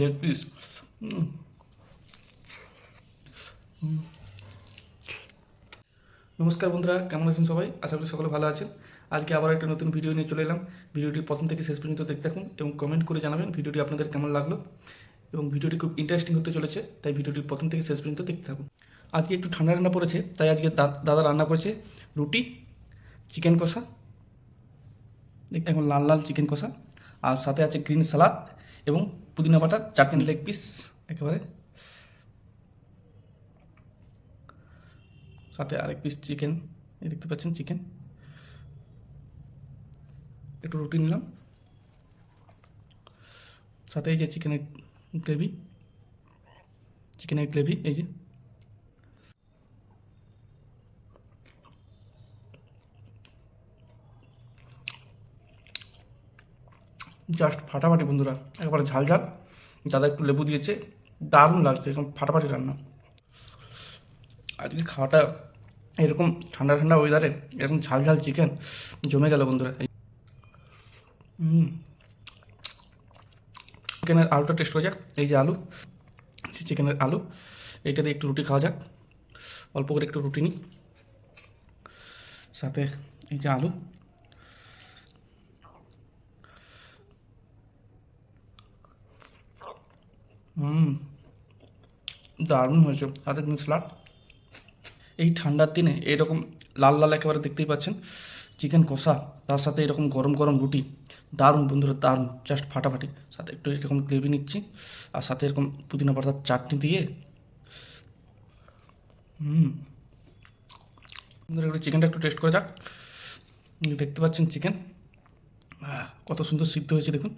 Leg piece নমস্কার বন্ধুরা, কেমন আছেন সবাই? আশা করি সকলে ভালো আছেন। আজকে আবার একটা নতুন ভিডিও নিয়ে চলে এলাম। ভিডিওটি প্রথম থেকে শেষ পর্যন্ত দেখতে থাকুন এবং কমেন্ট করে জানাবেন ভিডিওটি আপনাদের কেমন লাগল এবং ভিডিওটি খুব ইন্টারেস্টিং হতে চলেছে, তাই ভিডিওটি প্রথম থেকে শেষ পর্যন্ত দেখতে থাকুন। আজকে একটু ঠান্ডা রান্না পড়েছে, তাই আজকে দাদা রান্না করেছে রুটি চিকেন কষা এখন লাল লাল চিকেন কষা, আর সাথে আছে গ্রিন সালাদ এবং পুদিনা বাটা চাটনি লেগ পিস একেবারে। সাথে আরেক পিস চিকেন এই দেখতে পাচ্ছেন চিকেন একটু রুটি নিলাম। সাথে এই যে চিকেনের গ্রেভি চিকেনের গ্রেভি এই যে। জাস্ট ফাটাফাটি বন্ধুরা, একবারে ঝাল ঝাল, দাদা একটু লেবু দিয়েছে, দারুণ লাগছে এরকম ফাটাফাটি রান্না। আজকে খাওয়াটা এরকম ঠান্ডা ঠান্ডা ওয়েদারে এরকম ঝাল ঝাল চিকেন জমে গেল বন্ধুরা। চিকেনের আলুটা টেস্ট করা যাক, এই যে আলু চিকেনের আলু, এইটা দিয়ে একটু রুটি খাওয়া যাক, অল্প করে একটু রুটি নিই, সাথে এই যে আলু। হুম, দারুণ হয়েছে সাথে কিন্তু স্যালাড এই ঠান্ডার দিনে এরকম লাল লাল একেবারে দেখতেই পাচ্ছেন, চিকেন কষা, তার সাথে এরকম গরম গরম রুটি, দারুণ বন্ধুরা, দারুণ জাস্ট ফাটাফাটি। সাথে একটু এরকম গ্রেভি নিচ্ছি, আর সাথে এরকম পুদিনা পাতার চাটনি দিয়ে। হুম একটু চিকেনটা একটু টেস্ট করে যাক। দেখতে পাচ্ছেন চিকেন কত সুন্দর সিদ্ধ হয়েছে, দেখুন।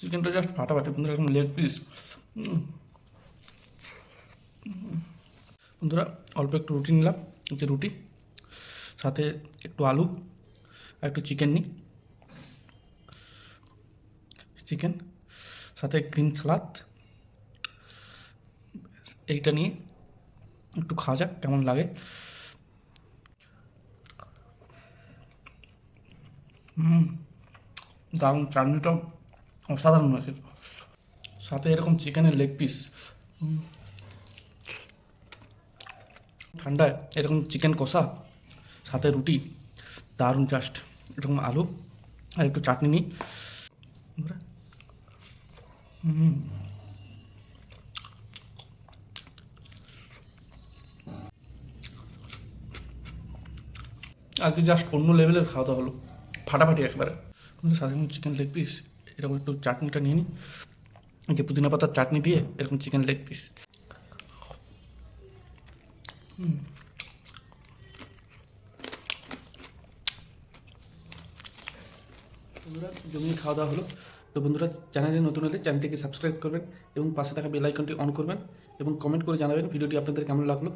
চিকেনটা জাস্ট ফাটাফাটি বন্ধুরা এরকম লেগ পিস বন্ধুরা, অল্প একটু রুটি নিলাম যে রুটি, সাথে একটু আলু, আর একটু চিকেন নিই। চিকেন সাথে গ্রিন সালাদ এইটা নিয়ে একটু খাওয়া যাক, কেমন লাগে। হুম দারুণ চাটনিটা অসাধারণ হয়েছিল। সাথে এরকম চিকেনের লেগ পিস ঠান্ডায় এরকম চিকেন কষা, সাথে রুটি, দারুণ জাস্ট এরকম আলু আর একটু চাটনি নিই। আজকে জাস্ট অন্য লেভেলের খাওয়া দাওয়া হলো। ফাটাফাটি একবারে। সাথে চিকেন লেগ পিস এরকম একটু চাটনিটা নিয়ে নিই যে পুদিনা পাতার চাটনি দিয়ে এরকম চিকেন লেগ পিস বন্ধুরা, জমিয়ে খাওয়া দাওয়া হলো। তো বন্ধুরা, চ্যানেলে নতুন হলে চ্যানেলটিকে সাবস্ক্রাইব করবেন এবং পাশে থাকা বেল আইকনটি অন করবেন এবং কমেন্ট করে জানাবেন ভিডিওটি আপনাদের কেমন লাগল।